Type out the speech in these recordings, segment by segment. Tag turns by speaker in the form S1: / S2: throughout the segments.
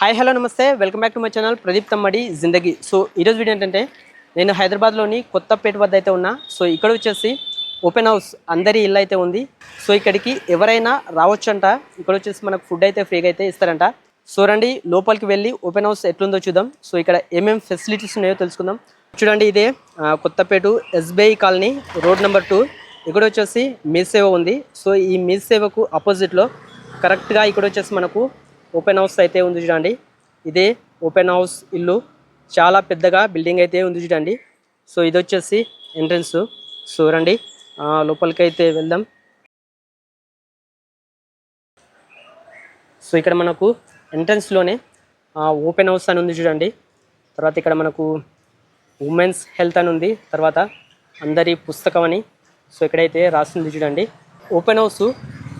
S1: Hi hello నమస్తే. Welcome back to my channel Pradeep Tammadi Zindagi. So ఈరోజు video ఏంటంటే నేను హైదరాబాద్లోని కొత్తపేట వద్ద అయితే ఉన్నా. సో ఇక్కడ వచ్చేసి ఓపెన్ హౌస్ అందరి ఇల్లు అయితే ఉంది. సో ఇక్కడికి ఎవరైనా రావచ్చంట. ఇక్కడ వచ్చేసి మనకు ఫుడ్ అయితే ఫ్రీగా అయితే ఇస్తారంట. సో రండి లోపలికి వెళ్ళి ఓపెన్ హౌస్ ఎట్లుందో చూద్దాం. సో ఇక్కడ ఏమేమి ఫెసిలిటీస్ ఉన్నాయో తెలుసుకుందాం. చూడండి ఇదే Kothapet Kothapeta SBI colony road number two. ఇక్కడ వచ్చేసి మీ సేవ ఉంది. సో ఈ మీ సేవకు ఆపోజిట్లో కరెక్ట్గా ఇక్కడ వచ్చేసి మనకు ఓపెన్ హౌస్ అయితే ఉంది చూడండి. ఇదే ఓపెన్ హౌస్ ఇల్లు. చాలా పెద్దగా బిల్డింగ్ అయితే ఉంది చూడండి. సో ఇది వచ్చేసి ఎంట్రన్స్. సో రండి. లోపలికి అయితే వెళ్దాం. సో ఇక్కడ మనకు ఎంట్రన్స్లోనే ఓపెన్ హౌస్ అని ఉంది చూడండి. తర్వాత ఇక్కడ మనకు ఉమెన్స్ హెల్త్ అని ఉంది. తర్వాత అందరి పుస్తకం అని. సో ఇక్కడైతే రాసింది చూడండి. ఓపెన్ హౌస్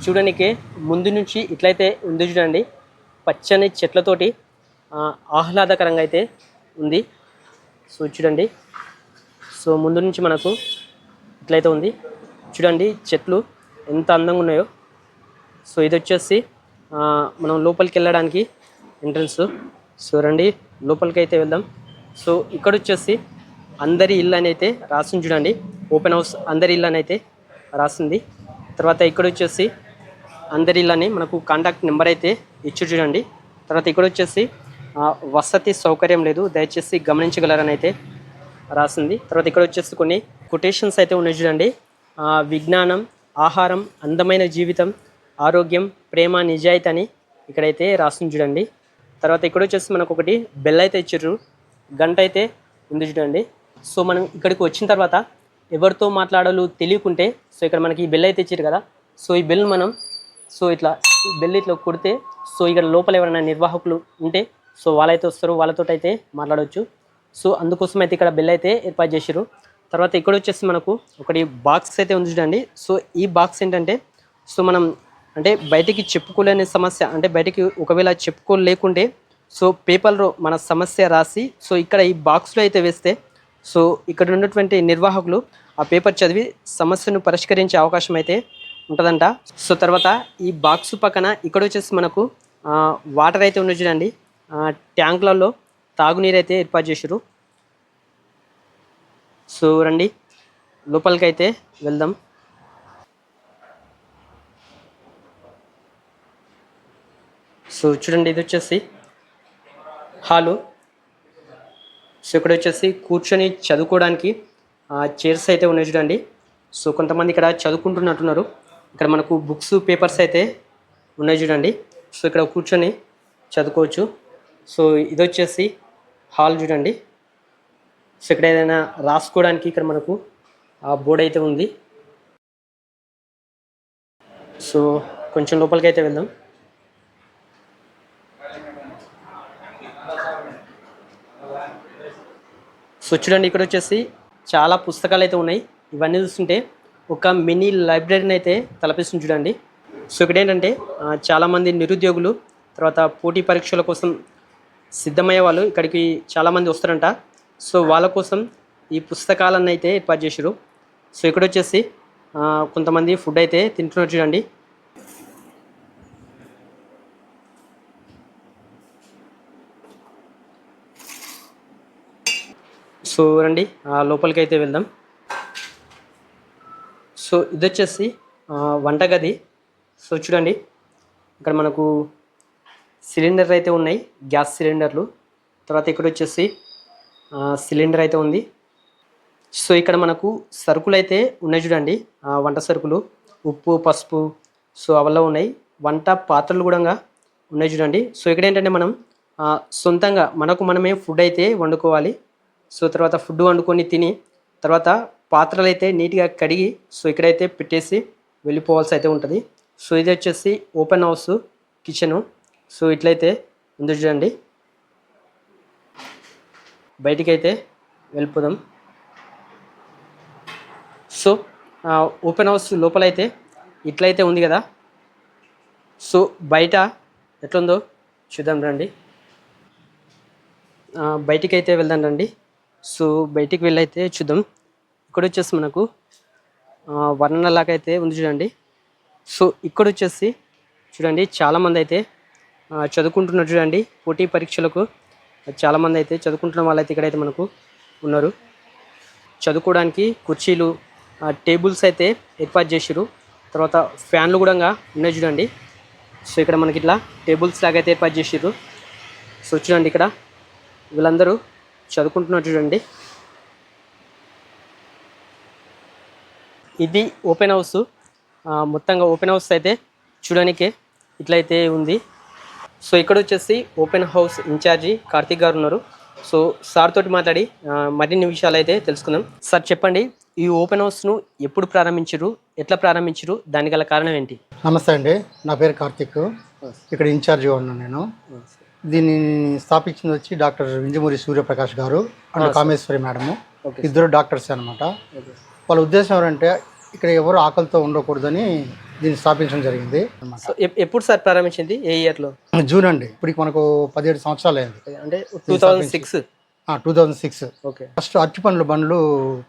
S1: చూడడానికి ముందు నుంచి ఇట్లయితే ఉంది చూడండి. పచ్చని చెట్లతోటి ఆహ్లాదకరంగా అయితే ఉంది. సో చూడండి. సో ముందు నుంచి మనకు ఇట్లయితే ఉంది. చూడండి చెట్లు ఎంత అందంగా ఉన్నాయో. సో ఇది వచ్చేసి మనం లోపలికి వెళ్ళడానికి ఎంట్రన్స్. సో రండి. లోపలికి అయితే వెళ్దాం. సో ఇక్కడ వచ్చేసి అందరి ఇల్లు అని అయితే రాసింది చూడండి. ఓపెన్ హౌస్ అందరి ఇల్లు అని అయితే రాసింది. తర్వాత ఇక్కడ వచ్చేసి అందరి అని మనకు కాంటాక్ట్ నెంబర్ అయితే ఇచ్చి చూడండి. తర్వాత ఇక్కడ వచ్చేసి వసతి సౌకర్యం లేదు. దయచేసి గమనించగలరని అయితే రాసింది. తర్వాత ఇక్కడ వచ్చేసి కొన్ని కొటేషన్స్ అయితే ఉన్నాయి చూడండి. విజ్ఞానం ఆహారం అందమైన జీవితం ఆరోగ్యం ప్రేమ నిజాయితీ అని ఇక్కడైతే రాసింది చూడండి. తర్వాత ఇక్కడ వచ్చేసి మనకు ఒకటి బెల్ అయితే ఇచ్చారు. గంట అయితే ఉంది చూడండి. సో మనం ఇక్కడికి వచ్చిన తర్వాత ఎవరితో మాట్లాడాలో తెలియకుంటే సో ఇక్కడ మనకి ఈ బెల్ అయితే ఇచ్చారు కదా. సో ఈ బెల్ మనం సో ఇట్లా బెల్ ఇట్లా కొడితే సో ఇక్కడ లోపల ఎవరైనా నిర్వాహకులు ఉంటే సో వాళ్ళైతే వస్తారు వాళ్ళతో అయితే మాట్లాడవచ్చు సో అందుకోసం అయితే ఇక్కడ బెల్ అయితే ఏర్పాటు చేశారు తర్వాత ఇక్కడ వచ్చేసి మనకు ఒకటి బాక్స్ అయితే ఉంది చూడండి. సో ఈ బాక్స్ ఏంటంటే సో మనం అంటే బయటికి చెప్పుకోలేని సమస్య అంటే బయటికి ఒకవేళ చెప్పుకోలేకుంటే సో పేపర్లో మన సమస్య రాసి సో ఇక్కడ ఈ బాక్స్లో అయితే వేస్తే సో ఇక్కడ ఉన్నటువంటి నిర్వాహకులు ఆ పేపర్ చదివి సమస్యను పరిష్కరించే అవకాశం అయితే ఉంటుందంట. సో తర్వాత ఈ బాక్స్ పక్కన ఇక్కడ వచ్చేసి మనకు వాటర్ అయితే ఉండొచ్చు చూడండి. ట్యాంకులలో తాగునీరు అయితే ఏర్పాటు చేశారు సో రండి లోపలికి అయితే వెళ్దాం. సో చూడండి ఇది వచ్చేసి హాలు. సో ఇక్కడ వచ్చేసి కూర్చొని చదువుకోవడానికి చైర్స్ అయితే ఉన్నాయి చూడండి. సో కొంతమంది ఇక్కడ చదువుకుంటున్నట్టున్నారు. ఇక్కడ మనకు బుక్స్ పేపర్స్ అయితే ఉన్నాయి చూడండి. సో ఇక్కడ కూర్చొని చదువుకోవచ్చు. సో ఇది వచ్చేసి హాల్ చూడండి. సో ఇక్కడ ఏదైనా రాసుకోవడానికి ఇక్కడ మనకు ఆ బోర్డ్ అయితే ఉంది. సో కొంచెం లోపలికి అయితే వెళ్దాం. సో చూడండి ఇక్కడ వచ్చేసి చాలా పుస్తకాలు అయితే ఉన్నాయి. ఇవన్నీ చూస్తుంటే ఒక మినీ లైబ్రరీని అయితే తలపిస్తుంది చూడండి. సో ఇక్కడ ఏంటంటే చాలామంది నిరుద్యోగులు తర్వాత పోటీ పరీక్షల కోసం సిద్ధమయ్యే వాళ్ళు ఇక్కడికి చాలామంది వస్తారంట. సో వాళ్ళ కోసం ఈ పుస్తకాలను అయితే ఏర్పాటు చేశారు సో ఇక్కడ వచ్చేసి కొంతమంది ఫుడ్ అయితే తింటున్నారు చూడండి. సో రండి ఆ, లోపలికి అయితే వెళ్దాం. సో ఇది వచ్చేసి వంటగది. సో చూడండి ఇక్కడ మనకు సిలిండర్ అయితే ఉన్నాయి గ్యాస్ సిలిండర్లు. తర్వాత ఇక్కడ వచ్చేసి సిలిండర్ అయితే ఉంది. సో ఇక్కడ మనకు సరుకులు అయితే ఉన్నాయి చూడండి వంట సరుకులు. ఉప్పు పసుపు సో అవల్లో ఉన్నాయి. వంట పాత్రలు కూడా ఉన్నాయి చూడండి. సో ఇక్కడ ఏంటంటే మనం సొంతంగా మనకు మనమే ఫుడ్ అయితే వండుకోవాలి. సో తర్వాత ఫుడ్ వండుకొని తిని తర్వాత పాత్రలు అయితే నీట్గా కడిగి సో ఇక్కడైతే పెట్టేసి వెళ్ళిపోవాల్సి అయితే ఉంటుంది. సో ఇది వచ్చేసి ఓపెన్ హౌస్ కిచెను. సో ఇట్లయితే ఉంది చూడండి. బయటికి అయితే వెళ్ళిపోదాం. సో ఓపెన్ హౌస్ లోపలైతే ఇట్లయితే ఉంది కదా. సో బయట ఎట్లుందో చూద్దాం రండి. బయటికి అయితే వెళ్దాం రండి. సో బయటికి వెళ్ళైతే చూద్దాం. ఇక్కడ వచ్చేసి మనకు వర్ణన లాగా అయితే ఉంది చూడండి. సో ఇక్కడ వచ్చేసి చూడండి చాలామంది అయితే చదువుకుంటున్నారు చూడండి పోటీ పరీక్షలకు. చాలామంది అయితే చదువుకుంటున్న వాళ్ళైతే ఇక్కడైతే మనకు ఉన్నారు. చదువుకోవడానికి కుర్చీలు టేబుల్స్ అయితే ఏర్పాటు చేసిరు తర్వాత ఫ్యాన్లు కూడా ఉన్నాయి చూడండి. సో ఇక్కడ మనకి ఇట్లా టేబుల్స్ లాగా అయితే ఏర్పాటు చేసిర్రు. సో చూడండి ఇక్కడ వీళ్ళందరూ చదువుకుంటున్నారు చూడండి. ఇది ఓపెన్ హౌస్. మొత్తంగా ఓపెన్ హౌస్ అయితే చూడడానికే ఇట్లయితే ఉంది. సో ఇక్కడ వచ్చేసి ఓపెన్ హౌస్ ఇన్ఛార్జి కార్తీక్ గారు ఉన్నారు. సో సార్ తోటి మాట్లాడి మరిన్ని విషయాలు అయితే తెలుసుకుందాం. సార్ చెప్పండి ఈ ఓపెన్ హౌస్ను ఎప్పుడు ప్రారంభించారు ఎట్లా ప్రారంభించారు దానికి గల కారణం ఏంటి?
S2: నమస్తే అండి నా పేరు కార్తిక్. ఇక్కడ ఇన్ఛార్జిగా ఉన్నాను నేను. దీన్ని స్థాపించింది వచ్చి డాక్టర్ వింజమూరి సూర్యప్రకాష్ గారు అండ్ కామేశ్వరి మేడము. ఇద్దరు డాక్టర్స్ అనమాట వాళ్ళ ఉద్దేశం ఎవరంటే ఇక్కడ ఎవరు ఆకలితో ఉండకూడదని దీన్ని స్థాపించడం జరిగింది. అన్నమాట
S1: సో ఎప్- ఎప్పుడు సార్ ప్రారంభించింది ఏ ఇయర్లో
S2: జూన్ అండి. ఇప్పటికి మనకు పదిహేడు సంవత్సరాలు అయింది.
S1: అంటే two thousand six?
S2: Two thousand six.
S1: Okay.
S2: First అరటి పండ్ల బండ్లు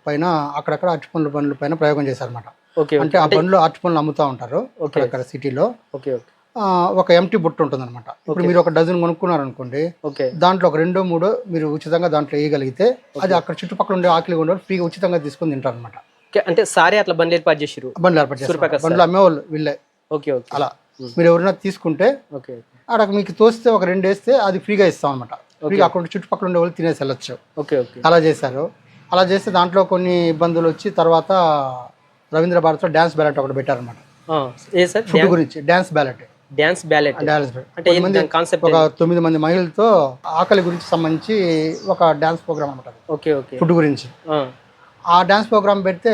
S2: పైన అక్కడక్కడ అరటి పండ్ల బండ్ల పైన ప్రయోగం చేశారన్నమాట.
S1: ఓకే
S2: అంటే ఆ బండ్లు అరటి పండ్లు అమ్ముతూ ఉంటారు అక్కడక్కడ సిటీలో.
S1: Okay okay.
S2: ఆ, ఒక ఎంటీ బుట్ట ఉంటుంది అనమాట ఇప్పుడు మీరు ఒక డజన్ కొనుక్కున్నారు అనుకోండి
S1: ఓకే.
S2: దాంట్లో ఒక రెండో మూడో మీరు ఉచితంగా దాంట్లో వేయగలిగితే అది అక్కడ చుట్టుపక్కల ఉండే ఆకలి ఉండే ఫ్రీగా ఉచితంగా తీసుకొని తింటారు అనమాట
S1: అంటే సారే అట్లా బండ్లు ఏర్పాటు చేసిరు
S2: బండ్లు ఏర్పాటు చేస్తారు. బండ్లు అమ్మేవాళ్ళు వీళ్ళే
S1: ఓకే ఓకే.
S2: అలా. మీరు ఎవరైనా తీసుకుంటే
S1: ఓకే
S2: ఆడ మీకు తోస్తే ఒక రెండు వేస్తే అది ఫ్రీగా ఇస్తాం అనమాట ఫ్రీగా అక్కడ చుట్టుపక్కల ఉండే వాళ్ళు తినేసి వెళ్ళొచ్చు.
S1: Okay okay.
S2: అలా చేశారు. అలా చేస్తే దాంట్లో కొన్ని ఇబ్బందులు వచ్చి తర్వాత రవీంద్ర భారత్లో డ్యాన్స్ బ్యాలెట్ ఒకటి పెట్టారనమాట ఫుడ్ గురించి dance ballet.
S1: Dance ballet.
S2: Dance
S1: అంటే కాన్సెప్ట్
S2: ఒక తొమ్మిది మంది మహిళలతో ఆకలి గురించి సంబంధించి ఒక డ్యాన్స్ ప్రోగ్రామ్ అనమాట
S1: ఓకే ఓకే.
S2: ఫుడ్ గురించి.
S1: ఆ,
S2: డ్యాన్స్ ప్రోగ్రామ్ పెడితే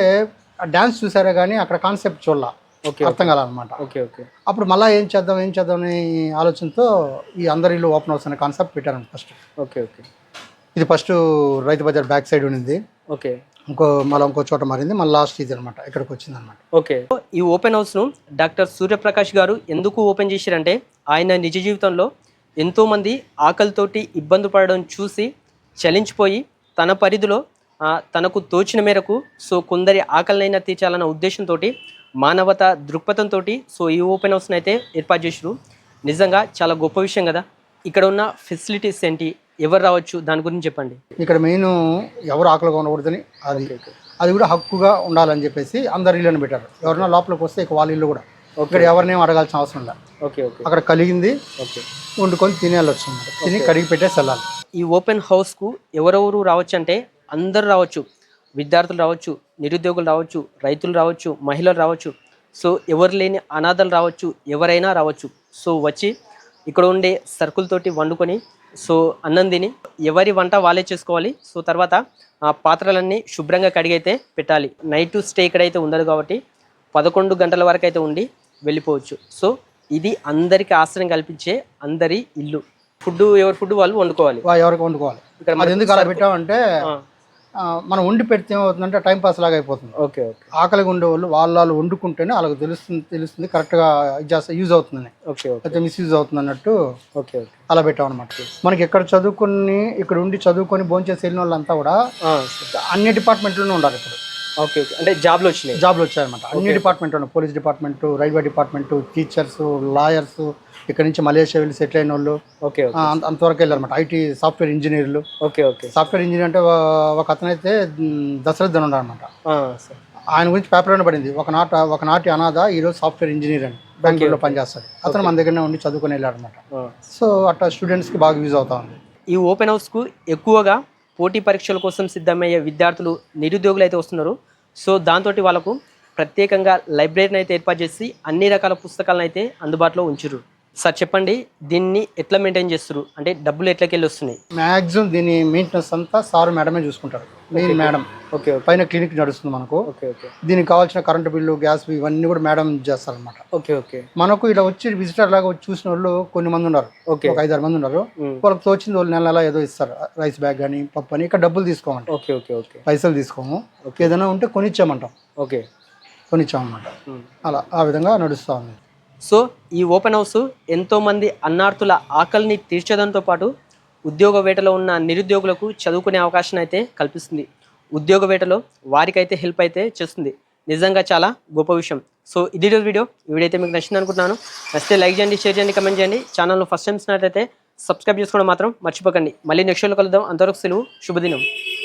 S2: డ్యాన్స్ చూసారా కానీ అక్కడ కాన్సెప్ట్ చూడాల.
S1: ఓకే
S2: అర్థం కాలన్నమాట
S1: ఓకే ఓకే.
S2: అప్పుడు మళ్ళీ ఏం చేద్దాం ఏం చేద్దాం అనే ఆలోచనతో ఈ అందరి ఇల్లు ఓపెన్ హౌస్ అనే కాన్సెప్ట్ పెట్టారండి ఫస్ట్.
S1: Okay okay.
S2: ఇది first Rythu Bazar back side ఉండింది.
S1: ఓకే.
S2: ఇంకో మళ్ళీ ఇంకో చోట మారింది మళ్ళీ లాస్ట్ ఇది అనమాట ఇక్కడికి వచ్చింది అనమాట.
S1: ఓకే. ఈ ఓపెన్ హౌస్ను డాక్టర్ సూర్యప్రకాష్ గారు ఎందుకు ఓపెన్ చేశారంటే ఆయన నిజ జీవితంలో ఎంతోమంది ఆకలితోటి ఇబ్బంది పడడం చూసి చలించిపోయి తన పరిధిలో తనకు తోచిన మేరకు సో కొందరి ఆకలినైనా తీర్చాలన్న ఉద్దేశంతో మానవత దృక్పథంతో సో ఈ ఓపెన్ హౌస్ని అయితే ఏర్పాటు చేసారు నిజంగా చాలా గొప్ప విషయం కదా. ఇక్కడ ఉన్న ఫెసిలిటీస్ ఏంటి? ఎవరు రావచ్చు? దాని గురించి చెప్పండి.
S2: ఇక్కడ మెయిన్ ఎవరు ఆకలిగా ఉండకూడదని అది అది కూడా హక్కుగా ఉండాలని చెప్పేసి అందరి ఇళ్ళని పెట్టారు. ఎవరైనా లోపలికి వస్తే ఇక వాళ్ళ ఇల్లు కూడా. ఇక్కడ ఎవరినేం అడగాల్సిన అవసరం లేదు.
S1: Okay okay.
S2: అక్కడ కలిగింది.
S1: ఓకే.
S2: వండుకొని అన్నమాట తిని కడిగి పెట్టేసి వెళ్ళాలి.
S1: ఈ ఓపెన్ హౌస్కు ఎవరెవరు రావచ్చు అంటే అందరూ రావచ్చు విద్యార్థులు రావచ్చు నిరుద్యోగులు రావచ్చు రైతులు రావచ్చు మహిళలు రావచ్చు. సో ఎవరు లేని అనాథలు రావచ్చు ఎవరైనా రావచ్చు. సో వచ్చి ఇక్కడ ఉండే సరుకులతోటి వండుకొని సో అన్నం తిని ఎవరి వంట వాళ్ళే చేసుకోవాలి. సో తర్వాత ఆ పాత్రలన్నీ శుభ్రంగా కడిగైతే పెట్టాలి. నైట్ స్టే ఇక్కడైతే ఉండదు కాబట్టి పదకొండు గంటల వరకు అయితే ఉండి వెళ్ళిపోవచ్చు. సో ఇది అందరికి ఆశ్రయం కల్పించే అందరి ఇల్లు. ఫుడ్ ఎవరి ఫుడ్ వాళ్ళు వండుకోవాలి.
S2: ఎవరికి వండుకోవాలి.
S1: ఇక్కడ
S2: ఎందుకు అలా పెట్టామంటే మనం వండి పెడితే ఏమవుతుందంటే టైం పాస్ లాగా అయిపోతుంది.
S1: Okay okay.
S2: ఆకలిగా ఉండే వాళ్ళు వాళ్ళు వండుకుంటేనే వాళ్ళకి తెలుస్తుంది తెలుస్తుంది కరెక్ట్గా యూజ్ అవుతుందని.
S1: Okay okay.
S2: అయితే మిస్యూజ్ అవుతుంది అన్నట్టు
S1: ఓకే ఓకే.
S2: అలా పెట్టాం అనమాట మనకి ఇక్కడ చదువుకుని ఇక్కడ ఉండి చదువుకొని భోంచేసి వెళ్ళిన వాళ్ళంతా కూడా అన్ని డిపార్ట్మెంట్లోనే ఉండాలి ఇప్పుడు.
S1: Okay okay. అంటే జాబ్లు వచ్చినాయి.
S2: జాబ్లు వచ్చాయన్నమాట. అన్ని department police department railway department teachers lawyers ఇక్కడ నుంచి మలేషియా వెళ్ళి సెటిల్ అయిన వాళ్ళు.
S1: ఓకే
S2: అంతవరకు వెళ్ళారన్నమాట. ఐటీ సాఫ్ట్వేర్ ఇంజనీర్లు.
S1: Okay okay.
S2: సాఫ్ట్వేర్ ఇంజనీర్ అంటే ఒక- అతనైతే దశరథ్ అని ఉన్నారనమాట. ఆయన గురించి పేపర్లోనే పడింది. ఒక నాట ఒక నాటి అనాథ ఈరోజు సాఫ్ట్వేర్ ఇంజనీర్ అని బెంగళూరులో పనిచేస్తాడు. అతను మన దగ్గరనే ఉండి చదువుకొని వెళ్ళాడనమాట. సో అట్లా స్టూడెంట్స్కి బాగా యూజ్ అవుతా ఉంది.
S1: ఈ ఓపెన్ హౌస్కు ఎక్కువగా పోటీ పరీక్షల కోసం సిద్ధమయ్యే విద్యార్థులు నిరుద్యోగులు అయితే వస్తున్నారు. సో దాంతో వాళ్ళకు ప్రత్యేకంగా లైబ్రరీని అయితే ఏర్పాటు చేసి అన్ని రకాల పుస్తకాలను అయితే అందుబాటులో ఉంచురు సార్ చెప్పండి దీన్ని ఎట్లా మెయింటైన్ చేస్తారు అంటే డబ్బులు ఎట్లకెళ్ళి వస్తున్నాయి
S2: మ్యాక్సిమం దీని మెయింటెనెన్స్ అంతా సార్ మేడమే చూసుకుంటారు. Main madam.
S1: ఓకే ఓకే
S2: పైన క్లినిక్ నడుస్తుంది మనకు.
S1: ఓకే ఓకే
S2: దీనికి కావాల్సిన కరెంటు బిల్లు గ్యాస్ బిల్లు ఇవన్నీ కూడా మేడం చేస్తారనమాట
S1: ఓకే ఓకే
S2: మనకు ఇలా వచ్చి విజిటర్ లాగా వచ్చి చూసిన వాళ్ళు కొన్ని మంది ఉన్నారు.
S1: ఓకే
S2: ఒక ఐదారు మంది ఉన్నారు.
S1: ఉమ్.
S2: వాళ్ళకి తోచింది వాళ్ళు నెల నెల ఏదో ఇస్తారు. రైస్ బ్యాగ్ కానీ పప్పు అని ఇక్కడ డబ్బులు తీసుకోమండి
S1: ఓకే ఓకే ఓకే
S2: పైసలు తీసుకోము. ఏదైనా ఉంటే కొనిచ్చామంటాం
S1: ఓకే
S2: కొనిచ్చామన్నమాట.
S1: ఉమ్.
S2: అలా ఆ విధంగా నడుస్తూ ఉంది.
S1: సో ఈ ఓపెన్ హౌస్ ఎంతోమంది అన్నార్థుల ఆకలిని తీర్చడంతో పాటు ఉద్యోగ వేటలో ఉన్న నిరుద్యోగులకు చదువుకునే అవకాశం అయితే కల్పిస్తుంది. ఉద్యోగ వేటలో వారికైతే హెల్ప్ అయితే చేస్తుంది. నిజంగా చాలా గొప్ప విషయం. సో ఇది వీడియో. ఈ వీడియో అయితే మీకు నచ్చింది అనుకుంటున్నాను. నచ్చితే లైక్ చేయండి షేర్ చేయండి కమెంట్ చేయండి. ఛానల్ను ఫస్ట్ టైం చూసినట్లయితే సబ్స్క్రైబ్ చేసుకోవడం మాత్రం మర్చిపోకండి. మళ్ళీ నెక్స్ట్ షోలో కలుద్దాం. అంతవరకు సెలవు. శుభదినం.